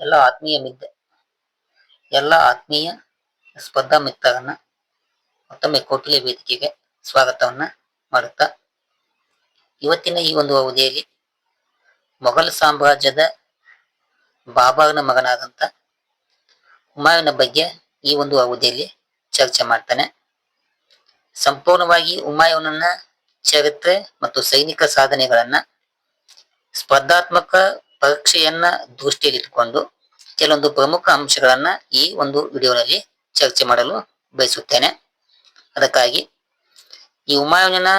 ಎಲ್ಲ ಆತ್ಮೀಯ ಮಿದ್ದೆ ಎಲ್ಲ ಆತ್ಮೀಯ ಸ್ಪರ್ಧಾ ಮಿತ್ರರನ್ನ ಮತ್ತೊಮ್ಮೆ ಕೋಟಿಲೆ ವೇದಿಕೆಗೆ ಸ್ವಾಗತವನ್ನ ಮಾಡುತ್ತಾ ಇವತ್ತಿನ ಈ ಒಂದು ಅವಧಿಯಲ್ಲಿ ಮೊಘಲ್ ಸಾಮ್ರಾಜ್ಯದ ಬಾಬಾನ ಮಗನಾದಂತ ಹುಮಾಯೂನ ಬಗ್ಗೆ ಈ ಒಂದು ಅವಧಿಯಲ್ಲಿ ಚರ್ಚೆ ಮಾಡ್ತಾನೆ. ಸಂಪೂರ್ಣವಾಗಿ ಹುಮಾಯೂನನ್ನ ಚರಿತ್ರೆ ಮತ್ತು ಸೈನಿಕ ಸಾಧನೆಗಳನ್ನ ಸ್ಪರ್ಧಾತ್ಮಕ ಪರೀಕ್ಷೆಯನ್ನ ದೃಷ್ಟಿಯಲ್ಲಿಟ್ಟುಕೊಂಡು ಕೆಲವೊಂದು ಪ್ರಮುಖ ಅಂಶಗಳನ್ನ ಈ ಒಂದು ವಿಡಿಯೋನಲ್ಲಿ ಚರ್ಚೆ ಮಾಡಲು ಬಯಸುತ್ತೇನೆ. ಅದಕ್ಕಾಗಿ ಈ ಹುಮಾಯೂನಿನ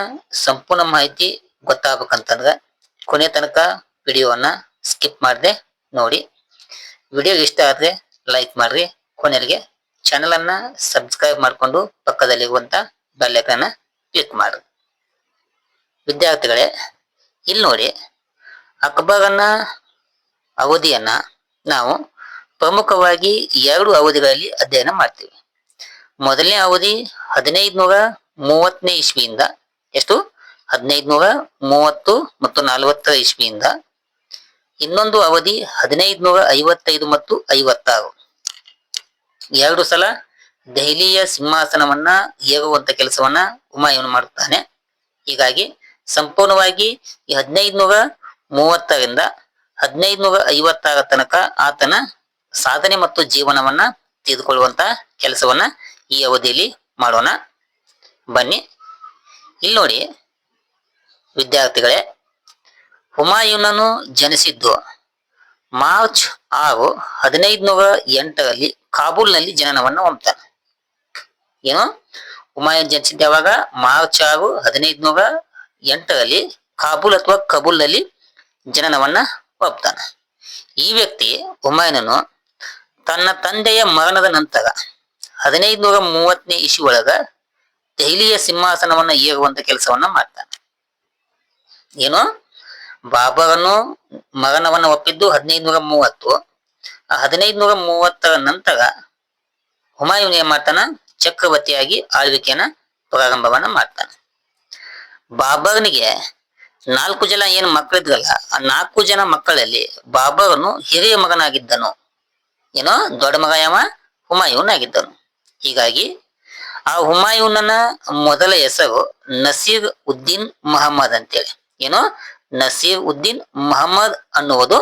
ಸಂಪೂರ್ಣ ಮಾಹಿತಿ ಗೊತ್ತಾಗಬೇಕಂತಂದ್ರೆ ಕೊನೆ ತನಕ ವಿಡಿಯೋವನ್ನ ಸ್ಕಿಪ್ ಮಾಡದೆ ನೋಡಿ. ವಿಡಿಯೋ ಇಷ್ಟ ಆದರೆ ಲೈಕ್ ಮಾಡ್ರಿ. ಕೊನೆಗೆ ಚಾನೆಲ್ ಅನ್ನ ಸಬ್ಸ್ಕ್ರೈಬ್ ಮಾಡಿಕೊಂಡು ಪಕ್ಕದಲ್ಲಿರುವಂತ ಬೆಲ್ ಐಕನ್ ಕ್ಲಿಕ್ ಮಾಡ್ರಿ. ವಿದ್ಯಾರ್ಥಿಗಳೇ ಇಲ್ಲಿ ನೋಡಿ ಅಕ್ಬರನ ಅವಧಿಯನ್ನ ನಾವು ಪ್ರಮುಖವಾಗಿ ಎರಡು ಅವಧಿಗಳಲ್ಲಿ ಅಧ್ಯಯನ ಮಾಡ್ತೀವಿ. ಮೊದಲನೇ ಅವಧಿ ಹದಿನೈದು ನೂರ ಮೂವತ್ತನೇ ಇಸ್ವಿಯಿಂದ, ಎಷ್ಟು? ಹದಿನೈದು ನೂರ ಮೂವತ್ತು ಮತ್ತು ನಲವತ್ತರ ಇಸ್ವಿಯಿಂದ. ಇನ್ನೊಂದು ಅವಧಿ ಹದಿನೈದು ನೂರ ಐವತ್ತೈದು ಮತ್ತು ಐವತ್ತಾರು. ಎರಡು ಸಲ ದೆಹಲಿಯ ಸಿಂಹಾಸನವನ್ನ ಏರುವಂತ ಕೆಲಸವನ್ನ ಹುಮಾಯೂನ್ ಮಾಡುತ್ತಾನೆ. ಹೀಗಾಗಿ ಸಂಪೂರ್ಣವಾಗಿ ಈ ಹದಿನೈದು ನೂರ ಮೂವತ್ತರಿಂದ ಹದಿನೈದು ನೂರ ಐವತ್ತಾರ ತನಕ ಆತನ ಸಾಧನೆ ಮತ್ತು ಜೀವನವನ್ನ ತೆಗೆದುಕೊಳ್ಳುವಂತ ಕೆಲಸವನ್ನ ಈ ಅವಧಿಯಲ್ಲಿ ಮಾಡೋಣ. ಬನ್ನಿ. ಇಲ್ಲಿ ನೋಡಿ ವಿದ್ಯಾರ್ಥಿಗಳೇ, ಹುಮಾಯೂನನು ಜನಿಸಿದ್ದು ಮಾರ್ಚ್ ಆರು ಹದಿನೈದು ನೂರ ಎಂಟರಲ್ಲಿ ಕಾಬೂಲ್ನಲ್ಲಿ ಜನನವನ್ನ ಹೊಂದ್ತಾನೆ. ಏನು? ಹುಮಾಯೂನ್ ಜನಿಸಿದ್ದ ಯಾವಾಗ? ಮಾರ್ಚ್ ಆರು ಹದಿನೈದು ನೂರ ಎಂಟರಲ್ಲಿ ಕಾಬೂಲ್ ಅಥವಾ ಕಬೂಲ್ನಲ್ಲಿ ಜನನವನ್ನ ಒಪ್ತಾನೆ. ಈ ವ್ಯಕ್ತಿ ಹುಮಾಯುನು ತನ್ನ ತಂದೆಯ ಮರಣದ ನಂತರ ಹದಿನೈದು ನೂರ ಮೂವತ್ತನೇ ಇಶು ಒಳಗ ದೆಹಲಿಯ ಸಿಂಹಾಸನವನ್ನ ಏರುವಂತ ಕೆಲಸವನ್ನ ಮಾಡ್ತಾನೆ. ಏನು? ಬಾಬರನು ಮರಣವನ್ನ ಒಪ್ಪಿದ್ದು ಹದಿನೈದು ನೂರ ಮೂವತ್ತು. ಆ ಹದಿನೈದು ನೂರ ಮೂವತ್ತರ ನಂತರ ಹುಮಾಯೂನ್ ಏನ್ ಮಾಡ್ತಾನ? ಚಕ್ರವರ್ತಿಯಾಗಿ ಆಳ್ವಿಕೆಯನ್ನ ಪ್ರಾರಂಭವನ್ನ ಮಾಡ್ತಾನೆ. ಬಾಬರ್ನಿಗೆ ನಾಲ್ಕು ಜನ ಏನು ಮಕ್ಕಳಿದ್ವಲ್ಲ, ಆ ನಾಲ್ಕು ಜನ ಮಕ್ಕಳಲ್ಲಿ ಬಾಬರನು ಹಿರಿಯ ಮಗನಾಗಿದ್ದನು. ಏನೋ ದೊಡ್ಡ ಮಗ ಯಾವ ಹುಮಾಯೂನ್ ಆಗಿದ್ದನು ಹೀಗಾಗಿ ಆ ಹುಮಾಯೂನನ ಮೊದಲ ಹೆಸರು ನಸೀರ್ ಉದ್ದೀನ್ ಮಹಮ್ಮದ್ ಅಂತೇಳಿ. ಏನೋ ನಸೀರ್ ಉದ್ದೀನ್ ಮಹಮ್ಮದ್ ಅನ್ನುವುದು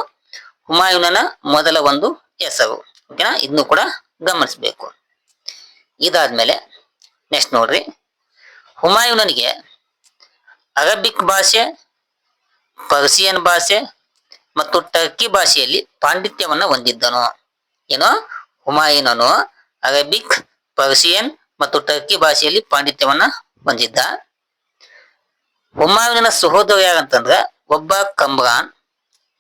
ಹುಮಾಯೂನನ ಮೊದಲ ಒಂದು ಹೆಸರು. ಓಕೆನಾ ಇದನ್ನು ಕೂಡ ಗಮನಿಸಬೇಕು. ಇದಾದ್ಮೇಲೆ ನೆಕ್ಸ್ಟ್ ನೋಡ್ರಿ. ಹುಮಾಯೂನನಿಗೆ ಅರಬಿಕ್ ಭಾಷೆ ಪರ್ಸಿಯನ್ ಭಾಷೆ ಮತ್ತು ಟರ್ಕಿ ಭಾಷೆಯಲ್ಲಿ ಪಾಂಡಿತ್ಯವನ್ನ ಹೊಂದಿದ್ದನು. ಏನು? ಹುಮಾಯೂನನು ಅರೇಬಿಕ್, ಪರ್ಸಿಯನ್ ಮತ್ತು ಟರ್ಕಿ ಭಾಷೆಯಲ್ಲಿ ಪಾಂಡಿತ್ಯವನ್ನ ಹೊಂದಿದ್ದ. ಹುಮಾಯೂನಿನ ಸಹೋದರ ಯಾರಂತಂದ್ರ ಒಬ್ಬ ಕಮ್ರಾನ್,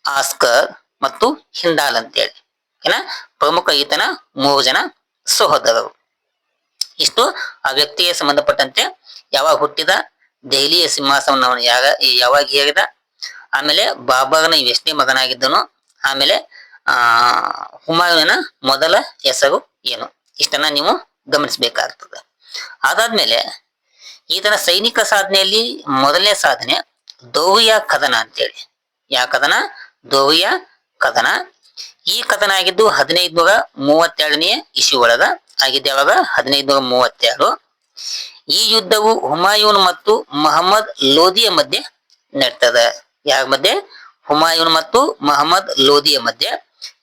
ಆಸ್ಕರ್ ಮತ್ತು ಹಿಂದಾಲ್ ಅಂತೇಳಿ. ಏನ? ಪ್ರಮುಖ ಈತನ ಮೂರು ಜನ ಸಹೋದರರು. ಇಷ್ಟು ಆ ವ್ಯಕ್ತಿಗೆ ಸಂಬಂಧಪಟ್ಟಂತೆ ಯಾವಾಗ ಹುಟ್ಟಿದ? ದೆಹಲಿಯ ಸಿಂಹಾಸನವನ್ನು ಯಾವ ಯಾವಾಗ ಏರಿದ ಆಮೇಲೆ ಬಾಬಾನ ಎಷ್ಟನೇ ಮಗನಾಗಿದ್ದನು ಆಮೇಲೆ, ಆ ಹುಮಾಯೂನ ಮೊದಲ ಹೆಸರು ಏನು? ಇಷ್ಟನ್ನ ನೀವು ಗಮನಿಸಬೇಕಾಗ್ತದೆ. ಅದಾದ್ಮೇಲೆ ಈತನ ಸೈನಿಕ ಸಾಧನೆಯಲ್ಲಿ ಮೊದಲನೇ ಸಾಧನೆ ದೋವಿಯ ಕದನ ಅಂತೇಳಿ. ಯಾ ಕದನ? ದೋವಿಯ ಕದನ. ಈ ಕದನ ಆಗಿದ್ದು ಹದಿನೈದು ನೂರ ಮೂವತ್ತೆರಡನೆಯ ಇಶು ಒಳಗ ಆಗಿದ್ದಾವಾಗ ಹದಿನೈದು ನೂರ ಮೂವತ್ತೆರಡು. ಈ ಯುದ್ಧವು ಹುಮಾಯೂನ್ ಮತ್ತು ಮೊಹಮ್ಮದ್ ಲೋಧಿಯ ಮಧ್ಯೆ ನಡ್ತದೆ. ಯಾರ ಮಧ್ಯೆ? ಹುಮಾಯೂನ್ ಮತ್ತು ಮಹಮ್ಮದ್ ಲೋಧಿಯ ಮಧ್ಯೆ.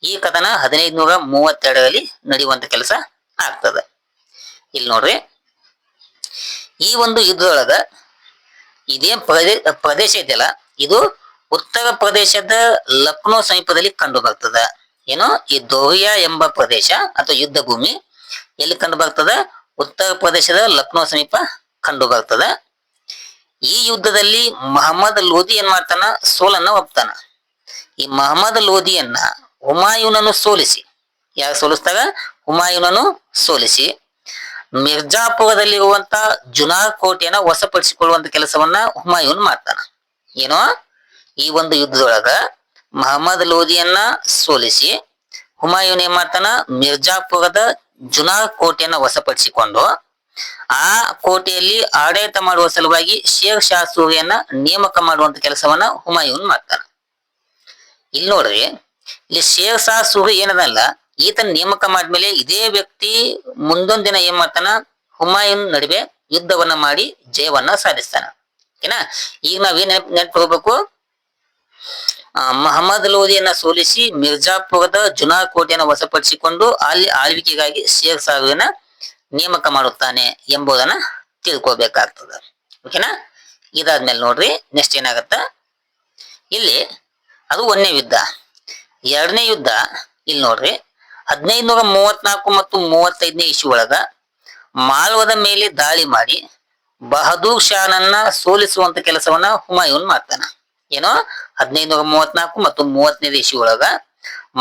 ಈ ಕದನ ಹದಿನೈದು ನೂರ ಮೂವತ್ತೆರಡರಲ್ಲಿ ನಡೆಯುವಂತ ಕೆಲಸ ಆಗ್ತದೆ. ಇಲ್ಲಿ ನೋಡ್ರಿ. ಈ ಒಂದು ಯುದ್ಧದೊಳಗ ಇದೇನ್ ಪ್ರದೇ, ಪ್ರದೇಶ ಇದೆಯಲ್ಲ, ಇದು ಉತ್ತರ ಪ್ರದೇಶದ ಲಕ್ನೋ ಸಮೀಪದಲ್ಲಿ ಕಂಡು ಬರ್ತದ ಏನು? ಈ ದೋಹಿಯಾ ಎಂಬ ಪ್ರದೇಶ ಅಥವಾ ಯುದ್ಧ ಭೂಮಿ ಎಲ್ಲಿ ಕಂಡು ಬರ್ತದ ಉತ್ತರ ಪ್ರದೇಶದ ಲಕ್ನೋ ಸಮೀಪ ಕಂಡು ಬರ್ತದ ಈ ಯುದ್ಧದಲ್ಲಿ ಮಹಮ್ಮದ್ ಲೋಧಿ ಏನ್ ಮಾಡ್ತಾನ? ಸೋಲನ್ನ ಒಪ್ತಾನ. ಈ ಮಹಮ್ಮದ್ ಲೋಧಿಯನ್ನ ಹುಮಾಯೂನನ್ನು ಸೋಲಿಸಿ. ಯಾರು ಸೋಲಿಸಿದಾಗ ಹುಮಾಯೂನನ್ನು ಸೋಲಿಸಿ. ಮಿರ್ಜಾಪುರದಲ್ಲಿರುವಂತ ಜುನಾ ಕೋಟೆಯನ್ನ ವಶಪಡಿಸಿಕೊಳ್ಳುವಂತ ಕೆಲಸವನ್ನ ಹುಮಾಯೂನ್ ಮಾಡ್ತಾನ. ಏನೋ? ಈ ಒಂದು ಯುದ್ಧದೊಳಗ ಮಹಮ್ಮದ್ ಲೋಧಿಯನ್ನ ಸೋಲಿಸಿ ಹುಮಾಯೂನ್ ಏನ್ ಮಾಡ್ತಾನ? ಮಿರ್ಜಾಪುರದ ಜುನಾ ಕೋಟೆಯನ್ನ ವಶಪಡಿಸಿಕೊಂಡು ಆ ಕೋಟೆಯಲ್ಲಿ ಆಡಳಿತ ಮಾಡುವ ಸಲುವಾಗಿ ಶೇಖ್ ಶಾ ಸೂರಿಯನ್ನ ನೇಮಕ ಮಾಡುವಂತ ಕೆಲಸವನ್ನ ಹುಮಾಯೂನ್ ಮಾಡ್ತಾನ. ಇಲ್ಲಿ ನೋಡ್ರಿ ಇಲ್ಲಿ ಶೇಖ್ ಶಾ ಸೂರಿ ಏನದಲ್ಲ ಈತನ ನೇಮಕ ಮಾಡಿದ್ಮೇಲೆ ಇದೇ ವ್ಯಕ್ತಿ ಮುಂದೊಂದ್ ದಿನ ಏನ್ ಮಾಡ್ತಾನ ಹುಮಾಯೂನ್ ನಡುವೆ ಯುದ್ಧವನ್ನ ಮಾಡಿ ಜಯವನ್ನ ಸಾಧಿಸ್ತಾನ. ಓಕೆನಾ ಈಗ ನಾವೇನ್ ನೆನಪ್ ಆ, ಮಹಮ್ಮದ್ ಲೋಧಿಯನ್ನ ಸೋಲಿಸಿ ಮಿರ್ಜಾಪುರದ ಜುನಾ ಕೋಟೆಯನ್ನು ವಶಪಡಿಸಿಕೊಂಡು ಅಲ್ಲಿ ಆಳ್ವಿಕೆಗಾಗಿ ಶೇಖ್ ಸಾಹುವಿನ ನೇಮಕ ಮಾಡುತ್ತಾನೆ ಎಂಬುದನ್ನ ತಿಳ್ಕೊಬೇಕಾಗ್ತದ. ಓಕೆನಾ ಇದಾದ್ಮೇಲೆ ನೋಡ್ರಿ ನೆಕ್ಸ್ಟ್ ಏನಾಗತ್ತ? ಇಲ್ಲಿ, ಅದು ಒಂದನೇ ಯುದ್ಧ. ಎರಡನೇ ಯುದ್ಧ, ಇಲ್ಲಿ ನೋಡ್ರಿ ಹದಿನೈದು ನೂರ ಮೂವತ್ನಾಲ್ಕು ಮತ್ತು ಮೂವತ್ತೈದನೇ ಇಸವಿ ಒಳಗ ಮಾಲ್ವದ ಮೇಲೆ ದಾಳಿ ಮಾಡಿ ಬಹದೂರ್ ಶಾನನ್ನ ಸೋಲಿಸುವಂತ ಕೆಲಸವನ್ನ ಹುಮಾಯೂನ್ ಮಾಡ್ತಾನ. ಏನೋ? ಹದಿನೈದು ನೂರ ಮೂವತ್ನಾಲ್ಕು ಮತ್ತು ಮೂವತ್ತನೇ ಇಸವಿ ಒಳಗ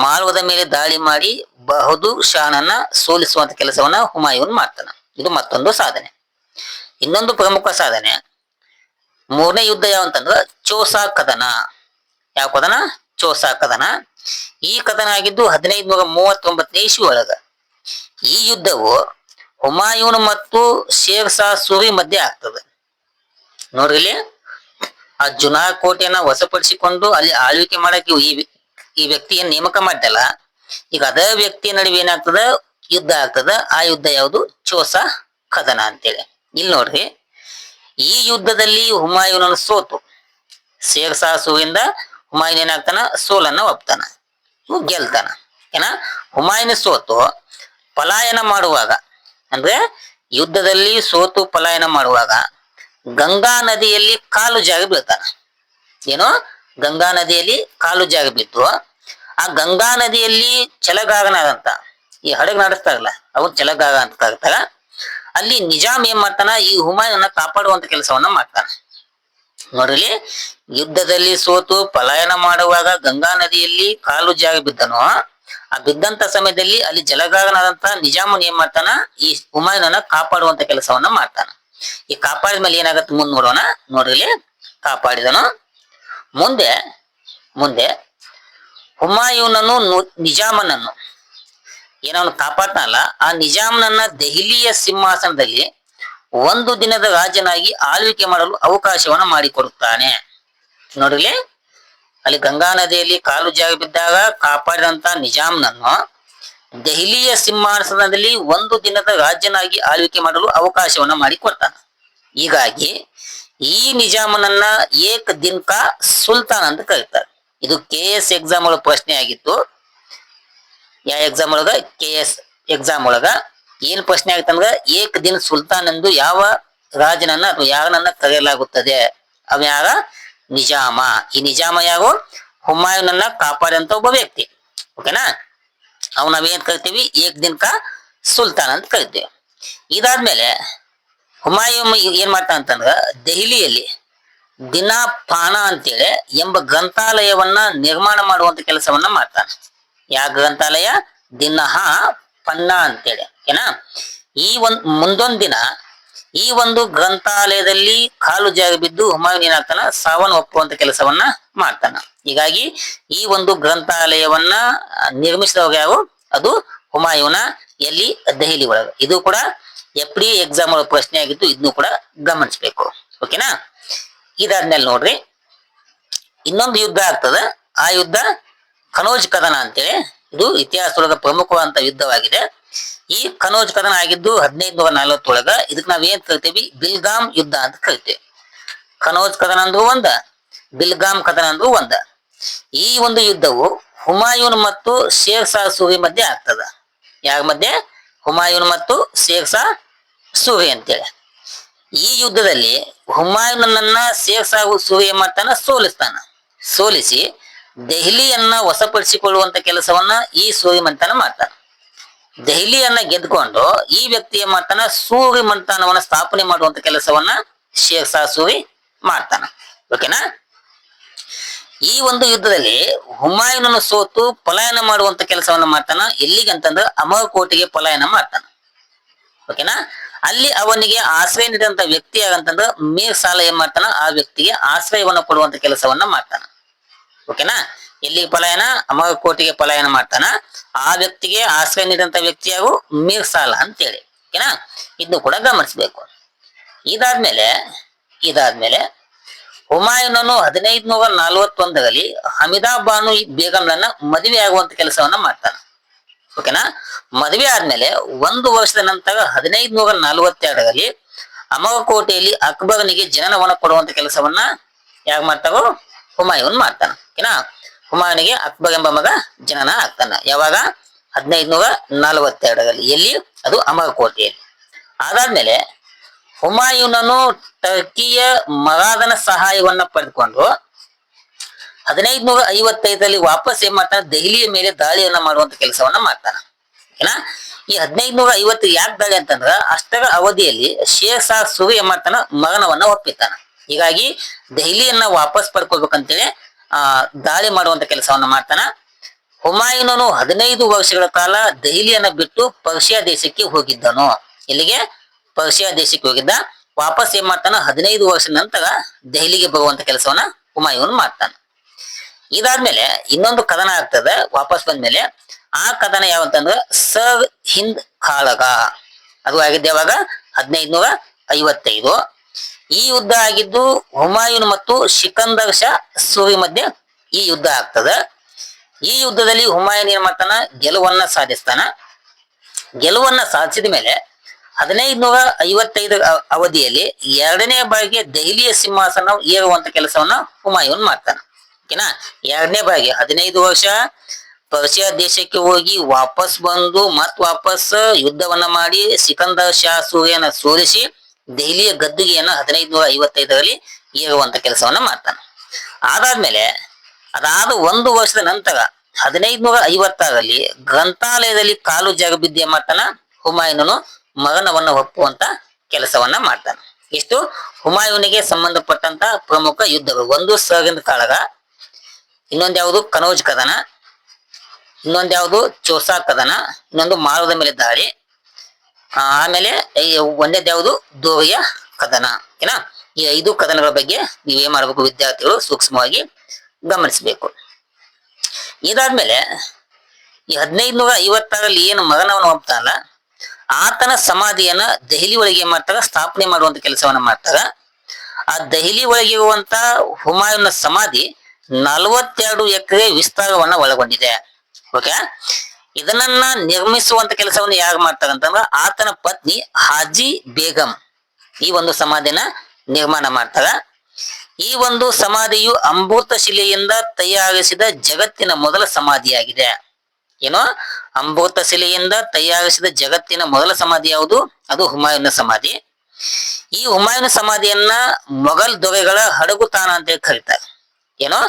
ಮಾಲ್ವದ ಮೇಲೆ ದಾಳಿ ಮಾಡಿ ಬಹದ್ದೂರ್ ಶಾನನ್ನ ಸೋಲಿಸುವಂತ ಕೆಲಸವನ್ನ ಹುಮಾಯೂನ್ ಮಾಡ್ತಾನ. ಇದು ಮತ್ತೊಂದು ಸಾಧನೆ. ಇನ್ನೊಂದು ಪ್ರಮುಖ ಸಾಧನೆ, ಮೂರನೇ ಯುದ್ಧ ಯಾವಂತಂದ್ರ ಚೋಸಾ ಕದನ. ಯಾವ ಕದನ? ಚೋಸಾ ಕದನ. ಈ ಕದನ ಆಗಿದ್ದು ಹದಿನೈದು ನೂರ ಮೂವತ್ತೊಂಬತ್ತನೇ ಇಸ್ವಿ ಒಳಗ ಈ ಯುದ್ಧವು ಹುಮಾಯೂನ್ ಮತ್ತು ಶೇರ್ ಸಾ ಸೂರಿ ಮಧ್ಯೆ ಆಗ್ತದೆ. ನೋಡ್ರಿ ಆ ಜುನಾ ಕೋಟೆಯನ್ನ ವಶಪಡಿಸಿಕೊಂಡು ಅಲ್ಲಿ ಆಳ್ವಿಕೆ ಮಾಡಕ್ಕೆ ಈ ಈ ವ್ಯಕ್ತಿಯನ್ನು ನೇಮಕ ಮಾಡಿದಲ್ಲ ಈಗ ಅದೇ ವ್ಯಕ್ತಿಯ ನಡುವೆ ಏನಾಗ್ತದ? ಯುದ್ಧ ಆಗ್ತದ. ಆ ಯುದ್ಧ ಯಾವುದು? ಚೋಸ ಕದನ ಅಂತೇಳಿ. ಇಲ್ಲಿ ನೋಡ್ರಿ, ಈ ಯುದ್ಧದಲ್ಲಿ ಹುಮಾಯೂನನ್ನು ಸೋತು. ಶೇರ್ ಸಾಸುವಿಂದ ಹುಮಾಯುನ್ ಹುಮಾಯೂನ್ ಏನಾಗ್ತಾನ? ಸೋಲನ್ನ ಒಪ್ತಾನ. ಇವು ಗೆಲ್ತಾನ. ಏನ? ಹುಮಾಯೂನ್ ಸೋತು, ಪಲಾಯನ ಮಾಡುವಾಗ, ಅಂದ್ರೆ ಯುದ್ಧದಲ್ಲಿ ಸೋತು ಪಲಾಯನ ಮಾಡುವಾಗ, ಗಂಗಾ ನದಿಯಲ್ಲಿ ಕಾಲು ಜಾಗ ಬೀಳ್ತಾನ. ಏನೋ? ಗಂಗಾ ನದಿಯಲ್ಲಿ ಕಾಲು ಜಾಗ ಬಿದ್ದು ಆ ಗಂಗಾ ನದಿಯಲ್ಲಿ ಚಲಗಾಗನಾದಂತ ಈ ಹಡಗ್ ನಡೆಸ್ತಾರಲ್ಲ, ಅವ್ರು ಚಲಗಾಗ ಅಂತ ಆಗ್ತಾರ ಅಲ್ಲಿ ನಿಜಾಮ್ ಏನ್ ಮಾಡ್ತಾನ, ಈ ಹುಮಾಯನ್ನ ಕಾಪಾಡುವಂತ ಕೆಲಸವನ್ನ ಮಾಡ್ತಾನೆ. ನೋಡ್ರಿ, ಯುದ್ಧದಲ್ಲಿ ಸೋತು ಪಲಾಯನ ಮಾಡುವಾಗ ಗಂಗಾ ನದಿಯಲ್ಲಿ ಕಾಲು ಜಾಗ ಬಿದ್ದನು. ಆ ಬಿದ್ದಂತ ಸಮಯದಲ್ಲಿ ಅಲ್ಲಿ ಜಲಗಾಗನಾದಂತ ನಿಜಾಮನ್ ಏನ್ ಮಾಡ್ತಾನ, ಈ ಹುಮಾಯೂನನ್ನ ಕಾಪಾಡುವಂತ ಕೆಲಸವನ್ನ ಮಾಡ್ತಾನ. ಈ ಕಾಪಾಡಿದ ಮೇಲೆ ಏನಾಗತ್ತೆ ಮುಂದ್ ನೋಡೋಣ. ನೋಡ್ರಿ, ಕಾಪಾಡಿದನು. ಮುಂದೆ ಮುಂದೆ ಹುಮಾಯೂನನು ನಿಜಾಮನನ್ನು. ಏನವನು ಕಾಪಾಡ್ತಾನಲ್ಲ ಆ ನಿಜಾಮನನ್ನ ದೆಹಲಿಯ ಸಿಂಹಾಸನದಲ್ಲಿ ಒಂದು ದಿನದ ರಾಜನಾಗಿ ಆಳ್ವಿಕೆ ಮಾಡಲು ಅವಕಾಶವನ್ನ ಮಾಡಿಕೊಡುತ್ತಾನೆ. ನೋಡಿಲಿ ಅಲ್ಲಿ ಗಂಗಾ ನದಿಯಲ್ಲಿ ಕಾಲು ಜಾಗ ಬಿದ್ದಾಗ ಕಾಪಾಡಿದಂತ ನಿಜಾಮ್ನನ್ನು ದೆಹಲಿಯ ಸಿಂಹಾಸನದಲ್ಲಿ ಒಂದು ದಿನದ ರಾಜ್ಯನಾಗಿ ಆಳ್ವಿಕೆ ಮಾಡಲು ಅವಕಾಶವನ್ನ ಮಾಡಿಕೊಡ್ತಾನೆ. ಹೀಗಾಗಿ ಈ ನಿಜಾಮನನ್ನ ಏಕ್ ದಿನ್ ಕಾ ಸುಲ್ತಾನ್ ಅಂತ ಕರೀತಾರೆ. ಇದು ಕೆ ಎಸ್ ಎಕ್ಸಾಮ್ ಒಳಗ ಪ್ರಶ್ನೆ ಆಗಿತ್ತು. ಯಾವ ಎಕ್ಸಾಮ್ ಒಳಗ? ಕೆ ಎಸ್ ಎಕ್ಸಾಮ್ ಒಳಗ. ಏನ್ ಪ್ರಶ್ನೆ ಆಗತ್ತಂದ್ರ ಏಕ್ ದಿನ ಸುಲ್ತಾನ್ ಎಂದು ಯಾವ ರಾಜನನ್ನ ಅಥವಾ ಯಾರನ್ನ ಕರೆಯಲಾಗುತ್ತದೆ? ಅವ ಯಾರ? ನಿಜಾಮ. ಈ ನಿಜಾಮ ಯಾರು? ಹುಮಾಯೂನನ್ನ ಕಾಪಾಡಂತ ಒಬ್ಬ ವ್ಯಕ್ತಿ. ಓಕೆನಾ ಅವ್ ನಾವೇನ್ ಕರಿತೀವಿ? ಏಕ್ ದಿನ ಕಾ ಸುಲ್ತಾನ್ ಅಂತ ಕರಿತೀವಿ. ಇದಾದ್ಮೇಲೆ ಹುಮಾಯೂನ್ ಏನ್ ಮಾಡ್ತಾ ಅಂತಂದ್ರ ದೆಹಲಿಯಲ್ಲಿ ದಿನಾ ಪಾಣ ಅಂತೇಳಿ ಎಂಬ ಗ್ರಂಥಾಲಯವನ್ನ ನಿರ್ಮಾಣ ಮಾಡುವಂತ ಕೆಲಸವನ್ನ ಮಾಡ್ತಾನೆ. ಯಾವ ಗ್ರಂಥಾಲಯ? ದಿನಹ ಪನ್ನ ಅಂತೇಳಿ. ಏನಾ? ಈ ಒಂದ್ ಮುಂದೊಂದ್ ದಿನ ಈ ಒಂದು ಗ್ರಂಥಾಲಯದಲ್ಲಿ ಕಾಲು ಜಾಗ ಬಿದ್ದು ಹುಮಾಯೂನ್ ಏನಾಗ್ತಾನ? ಸಾವನ್ನ ಒಪ್ಪುವಂತ ಕೆಲಸವನ್ನ ಮಾಡ್ತಾನ. ಹೀಗಾಗಿ ಈ ಒಂದು ಗ್ರಂಥಾಲಯವನ್ನ ನಿರ್ಮಿಸಿದವಾಗ ಯಾರು? ಅದು ಹುಮಾಯೂನ ಎಲ್ಲಿ? ದೆಹಲಿ ಒಳಗ. ಇದು ಕೂಡ ಡಿ ಎಕ್ಸಾಮ್ ಪ್ರಶ್ನೆ ಆಗಿದ್ದು ಇದನ್ನು ಕೂಡ ಗಮನಿಸ್ಬೇಕು. ಓಕೆನಾ? ಇದಾದ್ಮೇಲೆ ನೋಡ್ರಿ. ಇನ್ನೊಂದು ಯುದ್ಧ ಆಗ್ತದ. ಆ ಯುದ್ಧ ಕನೋಜ್ ಕದನ ಅಂತೇಳಿ. ಇದು ಇತಿಹಾಸದೊಳಗ ಪ್ರಮುಖವಾದಂತ ಯುದ್ಧವಾಗಿದೆ. ಈ ಕನೋಜ್ ಕದನ ಆಗಿದ್ದು ಹದಿನೈದು ನೂರ ನಲವತ್ತೊಳಗ ಇದಕ್ಕೆ ನಾವ್ ಏನ್ ಕರಿತೀವಿ? ಬಿಲ್ಗಾಮ್ ಯುದ್ಧ ಅಂತ ಕರಿತೀವಿ. ಕನೋಜ್ ಕದನ ಅಂದ್ರೂ ಒಂದ, ಬಿಲ್ಗಾಮ್ ಕದನ ಅಂದ್ರೂ ಒಂದ. ಈ ಒಂದು ಯುದ್ಧವು ಹುಮಾಯೂನ್ ಮತ್ತು ಶೇಖ್ ಶಾ ಸೂರಿ ಮಧ್ಯೆ ಆಗ್ತದ. ಯಾರ ಮಧ್ಯೆ? ಹುಮಾಯೂನ್ ಮತ್ತು ಶೇಖ್ ಶಾ ಸೂರಿ ಅಂತೇಳಿ. ಈ ಯುದ್ಧದಲ್ಲಿ ಹುಮಾಯೂನನ್ನ ಶೇಖ್ ಸಾಹು ಸೂರಿ ಮತ್ತನ ಸೋಲಿಸ್ತಾನ. ಸೋಲಿಸಿ ದೆಹಲಿಯನ್ನ ವಶಪಡಿಸಿಕೊಳ್ಳುವಂತ ಕೆಲಸವನ್ನ ಈ ಸೂರಿ ಮಂತನ ಮಾಡ್ತಾನ. ದೆಹಲಿಯನ್ನ ಗೆದ್ಕೊಂಡು ಈ ವ್ಯಕ್ತಿಯ ಮಾಡ್ತಾನ ಸೂರಿ ಮಂತನವನ್ನ ಸ್ಥಾಪನೆ ಮಾಡುವಂತ ಕೆಲಸವನ್ನ ಶೇಖ್ ಸಾ ಸೂರಿ ಮಾಡ್ತಾನ. ಓಕೆನಾ ಈ ಒಂದು ಯುದ್ಧದಲ್ಲಿ ಹುಮಾಯೂನನ್ನು ಸೋತು ಪಲಾಯನ ಮಾಡುವಂತ ಕೆಲಸವನ್ನ ಮಾಡ್ತಾನ. ಎಲ್ಲಿಗಂತಂದ್ರೆ ಅಮರಕೋಟೆಗೆ ಪಲಾಯನ ಮಾಡ್ತಾನ. ಓಕೆನಾ ಅಲ್ಲಿ ಅವನಿಗೆ ಆಶ್ರಯ ನೀಡಿದಂತ ವ್ಯಕ್ತಿ ಆಗಂತಂದ್ರೆ ಮೀರ್ ಸಾಲ ಏನ್ ಮಾಡ್ತಾನ? ಆ ವ್ಯಕ್ತಿಗೆ ಆಶ್ರಯವನ್ನು ಕೊಡುವಂತ ಕೆಲಸವನ್ನ ಮಾಡ್ತಾನ. ಓಕೆನಾ ಎಲ್ಲಿಗೆ ಪಲಾಯನ? ಕೋಟಿಗೆ ಪಲಾಯನ ಮಾಡ್ತಾನ. ಆ ವ್ಯಕ್ತಿಗೆ ಆಶ್ರಯ ನೀಡಿದಂತ ವ್ಯಕ್ತಿಯಾಗು ಮೀರ್ ಸಾಲ ಅಂತೇಳಿ. ಓಕೆನಾ ಇದನ್ನು ಕೂಡ ಗಮನಿಸಬೇಕು. ಇದಾದ್ಮೇಲೆ ಇದಾದ್ಮೇಲೆ ಹುಮಾಯೂನನು ಹದಿನೈದು ನೂರ ನಲ್ವತ್ತೊಂದರಲ್ಲಿ ಹಮಿದಾ ಬಾನು ಬೇಗಂಳನ್ನ ಮದುವೆ ಆಗುವಂತ ಕೆಲಸವನ್ನ ಮಾಡ್ತಾನೆ. ಓಕೆನಾ? ಮದುವೆ ಆದ್ಮೇಲೆ ಒಂದು ವರ್ಷದ ನಂತರ ಹದಿನೈದು ನೂರ ನಲವತ್ತೆರಡರಲ್ಲಿ ಅಮರಕೋಟೆಯಲ್ಲಿ ಅಕ್ಬರನಿಗೆ ಜನನವನ್ನ ಕೊಡುವಂತ ಕೆಲಸವನ್ನ ಯಾರು ಮಾಡ್ತಾರೋ? ಹುಮಾಯೂನ್ ಮಾಡ್ತಾನ. ಓಕೆನಾ? ಹುಮಾಯೂನಿಗೆ ಅಕ್ಬರ್ ಎಂಬ ಮಗ ಜನನ ಆಗ್ತಾನ. ಯಾವಾಗ? ಹದಿನೈದು ನೂರ ನಲವತ್ತೆರಡರಲ್ಲಿ. ಎಲ್ಲಿ? ಅದು ಅಮರಕೋಟೆಯಲ್ಲಿ ಅದಾದ್ಮೇಲೆ ಹುಮಾಯೂನನು ಟರ್ಕಿಯ ಮರಾದನ ಸಹಾಯವನ್ನ ಪಡೆದುಕೊಂಡು ಹದಿನೈದು ನೂರ ಐವತ್ತೈದರಲ್ಲಿ ವಾಪಸ್ ಏನ್ ಮಾಡ್ತಾನೆ? ದೆಹಲಿಯ ಮೇಲೆ ದಾಳಿಯನ್ನ ಮಾಡುವಂತ ಕೆಲಸವನ್ನ ಮಾಡ್ತಾನ. ಓಕೆನಾ? ಈ ಹದಿನೈದು ನೂರ ಐವತ್ತು ಯಾಕೆ ದಾಳಿ ಅಂತಂದ್ರ ಅಷ್ಟರ ಅವಧಿಯಲ್ಲಿ ಶೇರ್ ಶಾ ಸುರು ಏನ್ ಮಾಡ್ತಾನ? ಮರಣವನ್ನ ಒಪ್ಪಿತಾನ. ಹೀಗಾಗಿ ದೆಹಲಿಯನ್ನ ವಾಪಸ್ ಪಡ್ಕೊಳ್ಬೇಕಂತೇಳಿ ಆ, ದಾಳಿ ಮಾಡುವಂತ ಕೆಲಸವನ್ನ ಮಾಡ್ತಾನ. ಹುಮಾಯೂನನು ಹದಿನೈದು ವರ್ಷಗಳ ಕಾಲ ದೆಹಲಿಯನ್ನ ಬಿಟ್ಟು ಪರ್ಷಿಯಾ ದೇಶಕ್ಕೆ ಹೋಗಿದ್ದನು. ಇಲ್ಲಿಗೆ ಪರ್ಷಿಯಾ ದೇಶಕ್ಕೆ ಹೋಗಿದ್ದ. ವಾಪಸ್ ಏನ್ ಮಾಡ್ತಾನ? ಹದಿನೈದು ವರ್ಷದ ನಂತರ ದೆಹಲಿಗೆ ಬರುವಂತ ಕೆಲಸವನ್ನ ಹುಮಾಯೂನ್ ಮಾಡ್ತಾನೆ. ಇದಾದ್ಮೇಲೆ ಇನ್ನೊಂದು ಕದನ ಆಗ್ತದೆ, ವಾಪಸ್ ಬಂದ್ಮೇಲೆ. ಆ ಕದನ ಯಾವಂತಂದ್ರ ಸರ್ ಹಿಂದ್ ಕಾಳಗ. ಅದು ಆಗಿದ್ದ ಯಾವಾಗ? ಹದಿನೈದು ನೂರ ಐವತ್ತೈದು. ಈ ಯುದ್ಧ ಆಗಿದ್ದು ಹುಮಾಯೂನ್ ಮತ್ತು ಸಿಕಂದರ್ ಶಾ ಸೂರಿ ಮಧ್ಯೆ ಈ ಯುದ್ಧ ಆಗ್ತದೆ. ಈ ಯುದ್ಧದಲ್ಲಿ ಹುಮಾಯೂನ್ ಏನ್ ಮಾಡ್ತಾನ? ಗೆಲುವನ್ನ ಸಾಧಿಸ್ತಾನ. ಗೆಲುವನ್ನ ಸಾಧಿಸಿದ ಮೇಲೆ ಹದಿನೈದು ನೂರ ಐವತ್ತೈದು ಅವಧಿಯಲ್ಲಿ ಎರಡನೇ ಬಾರಿಗೆ ದೆಹಲಿಯ ಸಿಂಹಾಸನ ಏರುವಂತ ಕೆಲಸವನ್ನ ಹುಮಾಯೂನ್ ಮಾಡ್ತಾನ. ಓಕೆನಾ ಎರಡನೇ ಬಾರಿಗೆ ಹದಿನೈದು ವರ್ಷ ಪರ್ಷಿಯಾ ದೇಶಕ್ಕೆ ಹೋಗಿ ವಾಪಸ್ ಬಂದು ಮತ್ ವಾಪಸ್ ಯುದ್ಧವನ್ನ ಮಾಡಿ ಸಿಕಂದರ್ ಶಾ ಸೂರ್ಯನ ಸೋಲಿಸಿ ದೆಹಲಿಯ ಗದ್ದುಗೆಯನ್ನ ಹದಿನೈದು ನೂರ ಐವತ್ತೈದರಲ್ಲಿ ಏರುವಂತ ಕೆಲಸವನ್ನ ಮಾಡ್ತಾನೆ. ಅದಾದ್ಮೇಲೆ ಅದಾದ ಒಂದು ವರ್ಷದ ನಂತರ ಹದಿನೈದು ನೂರ ಐವತ್ತಾರಲ್ಲಿ ಗ್ರಂಥಾಲಯದಲ್ಲಿ ಕಾಲು ಜಾಗ ಮಾಡ್ತಾನ ಹುಮಾಯೂನನು ಮರಣವನ್ನ ಒಪ್ಪುವಂತ ಕೆಲಸವನ್ನ ಮಾಡ್ತಾನೆ. ಇಷ್ಟು ಹುಮಾಯೂನಿಗೆ ಸಂಬಂಧಪಟ್ಟಂತ ಪ್ರಮುಖ ಯುದ್ಧಗಳು. ಒಂದು ಸರಿಂದ ಕಾಳಗ ಇನ್ನೊಂದು ಯಾವುದು ಕನೌಜ್ ಕದನ, ಇನ್ನೊಂದು ಯಾವುದು ಚೋಸಾ ಕದನ, ಇನ್ನೊಂದು ಮಾರುದ ಮೇಲೆ ದಾಳಿ ಆಮೇಲೆ ಒಂದೇದ್ ಯಾವುದು ದೋರಿಯ ಕದನ, ಏನಾ? ಈ ಐದು ಕದನಗಳ ಬಗ್ಗೆ ನೀವೇನ್ ಮಾಡಬೇಕು ವಿದ್ಯಾರ್ಥಿಗಳು ಸೂಕ್ಷ್ಮವಾಗಿ ಗಮನಿಸಬೇಕು. ಇದಾದ್ಮೇಲೆ ಈ ಹದಿನೈದು ನೂರ ಐವತ್ತಾರಲ್ಲಿ ಏನು ಮಗನವನ್ನ ಹೋಗ್ತಾನಲ್ಲ ಆತನ ಸಮಾಧಿಯನ್ನ ದೆಹಲಿ ಒಳಗೆ ಏನ್ ಮಾಡ್ತಾರ ಸ್ಥಾಪನೆ ಮಾಡುವಂತ ಕೆಲಸವನ್ನ ಮಾಡ್ತಾರ. ಆ ದೆಹಲಿ ಒಳಗೆ ಇರುವಂತ ಹುಮಾಯೂನ್ನ ಸಮಾಧಿ ನಲವತ್ತೆರಡು ಎಕರೆ ವಿಸ್ತಾರವನ್ನ ಒಳಗೊಂಡಿದೆ. ಓಕೆ ಇದನ್ನ ನಿರ್ಮಿಸುವಂತ ಕೆಲಸವನ್ನು ಯಾರು ಮಾಡ್ತಾರೆ ಅಂತಂದ್ರ ಆತನ ಪತ್ನಿ ಹಾಜಿ ಬೇಗಂ ಈ ಒಂದು ಸಮಾಧಿನ ನಿರ್ಮಾಣ ಮಾಡ್ತಾರ. ಈ ಒಂದು ಸಮಾಧಿಯು ಅಮೃತ ಶಿಲೆಯಿಂದ ತಯಾರಿಸಿದ ಜಗತ್ತಿನ ಮೊದಲ ಸಮಾಧಿಯಾಗಿದೆ. ಏನು? ಅಮೃತ ಶಿಲೆಯಿಂದ ತಯಾರಿಸಿದ ಜಗತ್ತಿನ ಮೊದಲ ಸಮಾಧಿ ಯಾವುದು? ಅದು ಹುಮಾಯೂನ ಸಮಾಧಿ. ಈ ಹುಮಾಯೂನ ಸಮಾಧಿಯನ್ನ ಮೊಘಲ್ ದೊರೆಗಳ ಹಡಗುತಾಣ ಅಂತ ಅಂತೇಳಿ ಕರೀತಾರೆ. ಏನೋ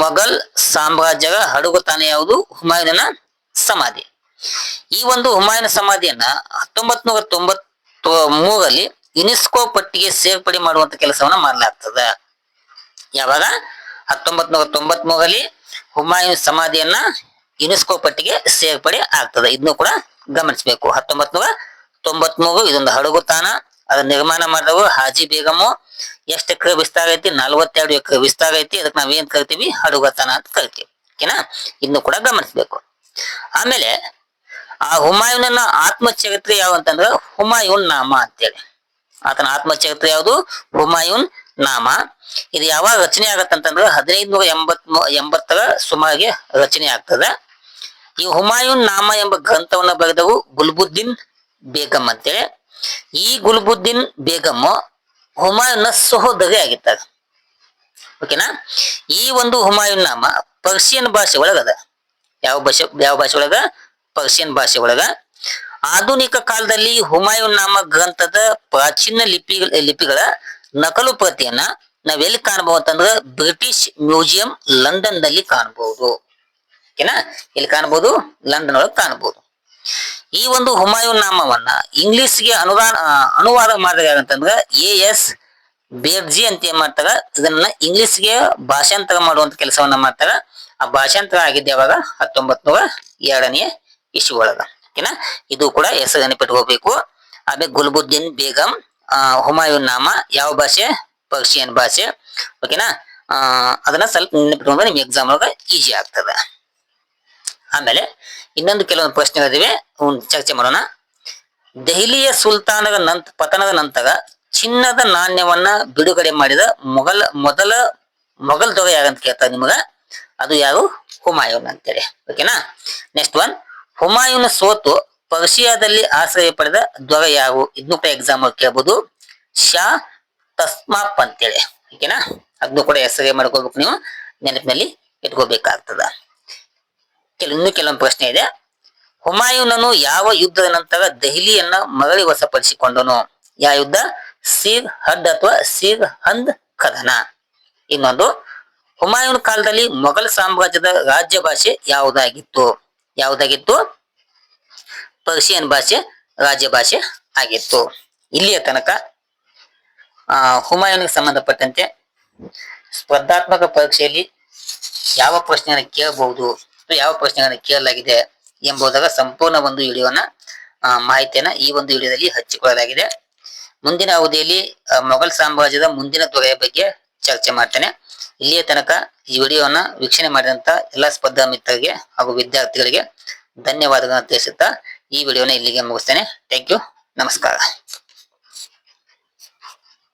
ಮೊಘಲ್ ಸಾಮ್ರಾಜ್ಯದ ಹಡಗುತಾಣ ಯಾವುದು? ಹುಮಾಯೂನ ಸಮಾಧಿ. ಈ ಒಂದು ಹುಮಾಯೂನ ಸಮಾಧಿಯನ್ನ ಹತ್ತೊಂಬತ್ ನೂರ ತೊಂಬತ್ ಮೂರಲ್ಲಿ ಯುನೆಸ್ಕೋ ಪಟ್ಟಿಗೆ ಸೇರ್ಪಡೆ ಮಾಡುವಂತ ಕೆಲಸವನ್ನ ಮಾಡಲಾಗ್ತದ. ಯಾವಾಗ? ಹತ್ತೊಂಬತ್ ನೂರ ತೊಂಬತ್ ಮೂರಲ್ಲಿ ಹುಮಾಯೂನ್ ಸಮಾಧಿಯನ್ನ ಯುನೆಸ್ಕೋ ಪಟ್ಟಿಗೆ ಸೇರ್ಪಡೆ ಆಗ್ತದೆ. ಇದನ್ನು ಕೂಡ ಗಮನಿಸಬೇಕು. ಹತ್ತೊಂಬತ್ ನೂರ ತೊಂಬತ್ ಮೂರು ಇದೊಂದು ಹಡಗು ತಾಣ ಅದನ್ನ ನಿರ್ಮಾಣ ಮಾಡಿದವರು ಹಾಜಿ ಬೇಗಮು. ಎಷ್ಟು ಎಕರೆ ವಿಸ್ತಾರ ಐತಿ? ನಲವತ್ತೆರಡು ಎಕರೆ ವಿಸ್ತಾರ ಐತಿ. ಅದಕ್ಕೆ ನಾವೇನ್ ಕರಿತೀವಿ? ಹಡುಗತನ ಅಂತ ಕರಿತೀವಿ. ಓಕೆನಾ? ಇನ್ನು ಕೂಡ ಗಮನಿಸಬೇಕು. ಆಮೇಲೆ ಆ ಹುಮಾಯೂನನ ಆತ್ಮಚರಿತ್ರೆ ಯಾವ ಅಂತಂದ್ರೆ ಹುಮಾಯೂನ್ ನಾಮ ಅಂತೇಳಿ. ಆತನ ಆತ್ಮಚರಿತ್ರೆ ಯಾವುದು? ಹುಮಾಯೂನ್ ನಾಮ. ಇದು ಯಾವಾಗ ರಚನೆ ಆಗತ್ತಂತಂದ್ರೆ ಹದಿನೈದು ನೂರ ಎಂಬತ್ ಎಂಬತ್ತರ ಸುಮಾರಿಗೆ ರಚನೆ ಆಗ್ತದೆ. ಈ ಹುಮಾಯೂನ್ ನಾಮ ಎಂಬ ಗ್ರಂಥವನ್ನ ಬರೆದವು ಗುಲ್ಬುದ್ದೀನ್ ಬೇಗಂ ಅಂತೇಳಿ. ಈ ಗುಲ್ಬುದ್ದೀನ್ ಬೇಗಮ್ ಹುಮಾಯೂನ್ನ ಸಹೋದರಿ ಆಗಿದ್ದಾರೆ ಓಕೆನಾ ಈ ಒಂದು ಹುಮಾಯೂನ್ ನಾಮ ಪರ್ಷಿಯನ್ ಭಾಷೆ ಒಳಗದ. ಯಾವ ಭಾಷೆ ಯಾವ ಭಾಷೆ ಒಳಗ? ಪರ್ಷಿಯನ್ ಭಾಷೆ ಒಳಗ. ಆಧುನಿಕ ಕಾಲದಲ್ಲಿ ಹುಮಾಯೂನ್ ನಾಮ ಗ್ರಂಥದ ಪ್ರಾಚೀನ ಲಿಪಿ, ಲಿಪಿಗಳ ನಕಲು ಪ್ರತಿಯನ್ನ ನಾವೆಲ್ಲಿ ಕಾಣಬಹುದು ಅಂತಂದ್ರೆ ಬ್ರಿಟಿಷ್ ಮ್ಯೂಸಿಯಂ ಲಂಡನ್ನಲ್ಲಿ ಕಾಣಬಹುದು ಓಕೆನಾ ಇಲ್ಲಿ ಕಾಣಬಹುದು? ಲಂಡನ್ ಒಳಗೆ ಕಾಣಬಹುದು. ಈ ಒಂದು ಹುಮಾಯೂನ್ ನಾಮವನ್ನ ಇಂಗ್ಲಿಷ್ಗೆ ಅನುದಾನ ಅನುವಾದ ಮಾಡಿದಾಗ ಅಂತಂದ್ರೆ ಎ ಎಸ್ ಬೇರ್ಜಿ ಅಂತ ಏನ್ ಮಾಡ್ತಾರ? ಇದನ್ನ ಇಂಗ್ಲಿಷ್ಗೆ ಭಾಷಾಂತರ ಮಾಡುವಂತ ಕೆಲಸವನ್ನ ಮಾಡ್ತಾರ. ಆ ಭಾಷಾಂತರ ಆಗಿದ್ದ ಯಾವಾಗ? ಹತ್ತೊಂಬತ್ ನೂರ ಎರಡನೇ ಇಶ್ಯೂ ಒಳಗ. ಓಕೆನಾ? ಇದು ಕೂಡ ಹೆಸರು ನೆನಪಿಟ್ಕೋಬೇಕು ಆಮೇಲೆ ಗುಲ್ಬುದ್ದೀನ್ ಬೇಗಂ ಹುಮಾಯೂನ್ ನಾಮ ಯಾವ ಭಾಷೆ? ಪರ್ಷಿಯನ್ ಭಾಷೆ. ಓಕೆನಾ? ಅದನ್ನ ಸ್ವಲ್ಪ ನೆನಪಿಟ್ಕೊಂಡ್ರೆ ನಿಮ್ಗೆ ಎಕ್ಸಾಮ್ ಒಳಗ ಈಸಿ ಆಗ್ತದೆ. ಆಮೇಲೆ ಇನ್ನೊಂದು ಕೆಲವೊಂದು ಪ್ರಶ್ನೆಗಳಿವೆ ಚರ್ಚೆ ಮಾಡೋಣ. ದೆಹಲಿಯ ಸುಲ್ತಾನರ ನಂತ, ಪತನದ ನಂತರ ಚಿನ್ನದ ನಾಣ್ಯವನ್ನ ಬಿಡುಗಡೆ ಮಾಡಿದ ಮೊಘಲ್, ಮೊದಲ ಮೊಘಲ್ ದೊರೆ ಯಾರಂತ ಕೇಳ್ತಾರೆ ನಿಮಗ. ಅದು ಯಾರು? ಹುಮಾಯೂನ್ ಅಂತೇಳಿ. ಓಕೆನಾ ನೆಕ್ಸ್ಟ್ ಒನ್ ಹುಮಾಯೂನ್ ಸೋತು ಪರ್ಷಿಯಾದಲ್ಲಿ ಆಶ್ರಯ ಪಡೆದ ದೊರೆ ಯಾರು? ಇದನ್ನು ಕೂಡ ಎಕ್ಸಾಮ್ ಕೇಳ್ಬೋದು. ಶಾ ತಸ್ಮಾಪ್ ಅಂತೇಳಿ. ಓಕೆನಾ ಅದನ್ನು ಕೂಡ ಹೆಸರೇ ಮಾಡ್ಕೋಬೇಕು ನೀವು. ನೆನಪಿನಲ್ಲಿ ಇಟ್ಕೋಬೇಕಾಗ್ತದ ಕೆಲ ಇನ್ನು ಕೆಲವೊಂದು ಪ್ರಶ್ನೆ ಇದೆ. ಹುಮಾಯೂನನು ಯಾವ ಯುದ್ಧದ ನಂತರ ದೆಹಲಿಯನ್ನ ಮರಳಿ ವಶಪಡಿಸಿಕೊಂಡನು? ಯಾವ ಯುದ್ಧ? ಸಿರ್ ಹದ್ ಅಥವಾ ಸಿರ್ ಹಂದ್ ಕದನ? ಇನ್ನೊಂದು, ಹುಮಾಯೂನ್ ಕಾಲದಲ್ಲಿ ಮೊಘಲ್ ಸಾಮ್ರಾಜ್ಯದ ರಾಜ್ಯ ಭಾಷೆ ಯಾವುದಾಗಿತ್ತು? ಯಾವುದಾಗಿತ್ತು? ಪರ್ಷಿಯನ್ ಭಾಷೆ, ರಾಜ್ಯ ಭಾಷೆ ಆಗಿತ್ತು. ಇಲ್ಲಿಯ ತನಕ, ಆ, ಹುಮಾಯೂನ್ಗೆ ಸಂಬಂಧಪಟ್ಟಂತೆ ಸ್ಪರ್ಧಾತ್ಮಕ ಪರೀಕ್ಷೆಯಲ್ಲಿ ಯಾವ ಪ್ರಶ್ನೆಯನ್ನು ಕೇಳಬಹುದು? ಯಾವ ಪ್ರಶ್ನೆಗಳನ್ನು ಕೇಳಲಾಗಿದೆ ಎಂಬುದಾಗ ಸಂಪೂರ್ಣ ಒಂದು ವಿಡಿಯೋನ ಮಾಹಿತಿಯನ್ನ ಈ ಒಂದು ವಿಡಿಯೋದಲ್ಲಿ ಹಚ್ಚಿಕೊಳ್ಳಲಾಗಿದೆ ಮುಂದಿನ ಅವಧಿಯಲ್ಲಿ ಮೊಘಲ್ ಸಾಮ್ರಾಜ್ಯದ ಮುಂದಿನ ದೊರೆಯ ಬಗ್ಗೆ ಚರ್ಚೆ ಮಾಡ್ತೇನೆ. ಇಲ್ಲಿಯ ತನಕ ಈ ವಿಡಿಯೋನ ವೀಕ್ಷಣೆ ಮಾಡಿದಂತ ಎಲ್ಲ ಸ್ಪರ್ಧಾ ಮಿತ್ರರಿಗೆ ಹಾಗೂ ವಿದ್ಯಾರ್ಥಿಗಳಿಗೆ ಧನ್ಯವಾದಗಳನ್ನು ತಿಳಿಸುತ್ತಾ ಈ ವಿಡಿಯೋನ ಇಲ್ಲಿಗೆ ಮುಗಿಸ್ತೇನೆ. ಥ್ಯಾಂಕ್ ಯು ನಮಸ್ಕಾರ.